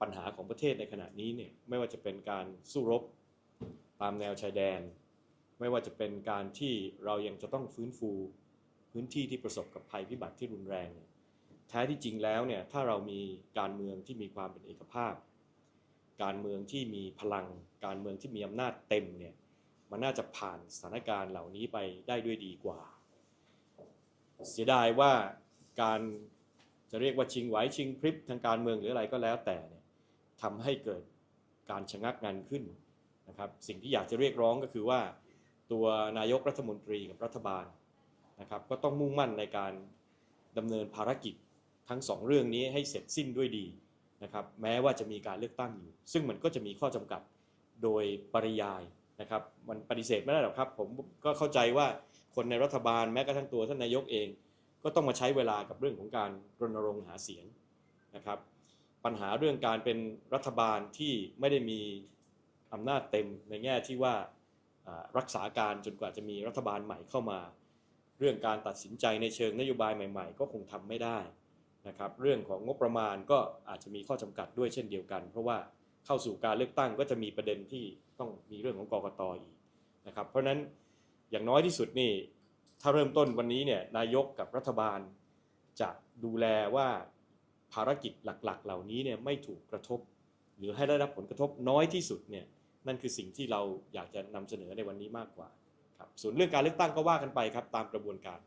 ปัญหาของประเทศในขณะนี้เนี่ยไม่ว่าจะเป็นการสู้รบตามแนวชายแดน ไม่ว่าจะเป็นการที่เรายังจะต้องฟื้นฟูพื้นที่ที่ประสบกับภัยพิบัติที่รุนแรงเนี่ยแท้ที่จริงแล้วเนี่ยถ้าเรามีการเมืองที่มีความเป็นเอกภาพ การเมืองที่มีพลัง การเมืองที่มีอำนาจเต็มเนี่ยมันน่าจะผ่านสถานการณ์เหล่านี้ไปได้ด้วยดีกว่า เสียดายว่าการจะเรียกว่าชิงไหวชิงพริบทางการเมืองหรืออะไรก็แล้วแต่เนี่ย ทำให้เกิดการชะงักงันขึ้นนะครับสิ่งที่อยากจะเรียกร้องก็คือว่าตัวนายกรัฐมนตรีกับรัฐบาลนะครับก็ต้องมุ่งมั่นในการดำเนินภารกิจทั้งสองเรื่องนี้ให้เสร็จสิ้นด้วยดีนะครับแม้ว่าจะมีการเลือกตั้งอยู่ ซึ่งมันก็จะมีข้อจำกัดโดยปริยายนะครับมันปฏิเสธไม่ได้หรอกครับผมก็เข้าใจว่าคนในรัฐบาลแม้กระทั่งตัวท่านนายกเอง ก็ต้องมาใช้เวลากับเรื่องของการรณรงค์หาเสียงนะครับ ปัญหาเรื่องการเป็นรัฐบาลที่ไม่ได้มีอำนาจเต็มในแง่ที่ว่ารักษาการจนกว่าจะมีรัฐบาลใหม่เข้ามา เรื่องการตัดสินใจในเชิงนโยบายใหม่ ๆ ก็คงทำไม่ได้นะครับเรื่องของงบประมาณก็อาจจะมีข้อจำกัดด้วยเช่นเดียวกัน เพราะว่าเข้าสู่การเลือกตั้งก็จะมีประเด็นที่ต้องมีเรื่องของกกตอีกนะครับเพราะฉะนั้นอย่างน้อยที่สุดนี่ถ้าเริ่มต้นวันนี้เนี่ยนายกกับรัฐบาลจะดูแลว่า ภารกิจหลักๆ เหล่านี้เนี่ยไม่ถูกกระทบ หรือให้ได้รับผลกระทบน้อยที่สุดเนี่ยนั่นคือสิ่งที่เราอยากจะนำเสนอในวันนี้มากกว่าครับส่วนเรื่องการเลือกตั้งก็ว่ากันไปครับตามกระบวนการ